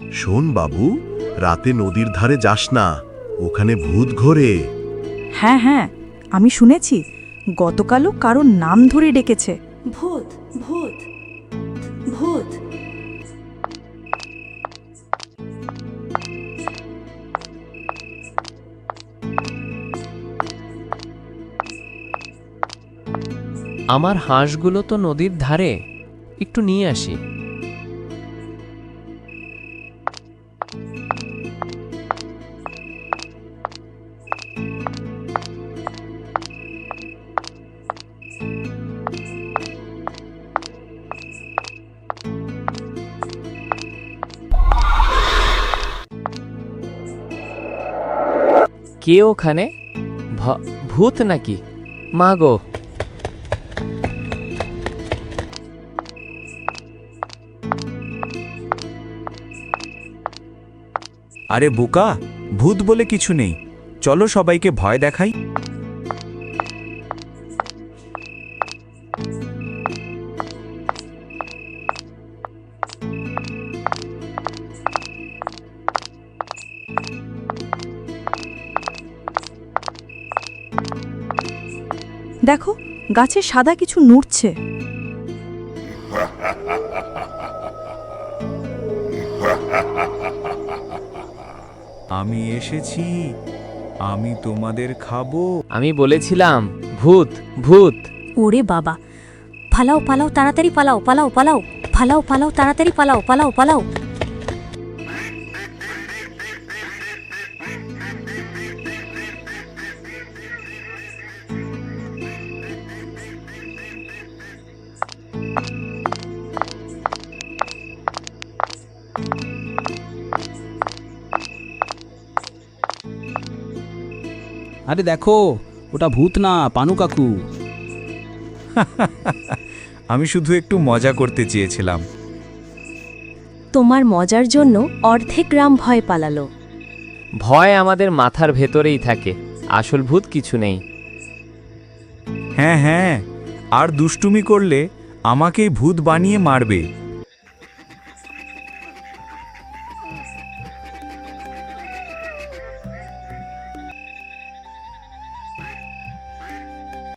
শোন বাবু রাতে নদীর ধারে যাস না ওখানে ভূত ঘোরে। হ্যাঁ হ্যাঁ আমি শুনেছি গতকালও কারও নাম ধরে ডেকেছে। ভূত ভূত ভূত। আমার হাঁসগুলো তো নদীর ধারে একটু নিয়ে আসি। কে ওখানে? ভূত নাকি? মা গো। আরে বোকা ভূত বলে কিছু নেই। চলো সবাইকে ভয় দেখাই। দেখো গাছে সাদা কিছু নড়ছে। আমি এসেছি আমি তোমাদের খাব। আমি বলেছিলাম ভূত ভূত। ওরে বাবা পালাও পালাও তাড়াতাড়ি পালাও পালাও পালাও পালাও পালাও তাড়াতাড়ি পালাও পালাও পালাও। আরে দেখো ওটা ভূত না পানু কাকু। আমি শুধু একটু মজা করতে চেয়েছিলাম। তোমার মজার জন্য অর্ধেক গ্রাম ভয় পালালো। ভয় আমাদের মাথার ভেতরেই থাকে আসল ভূত কিছু নেই। হ্যাঁ হ্যাঁ আর দুষ্টুমি করলে আমাকেই ভূত বানিয়ে মারবে।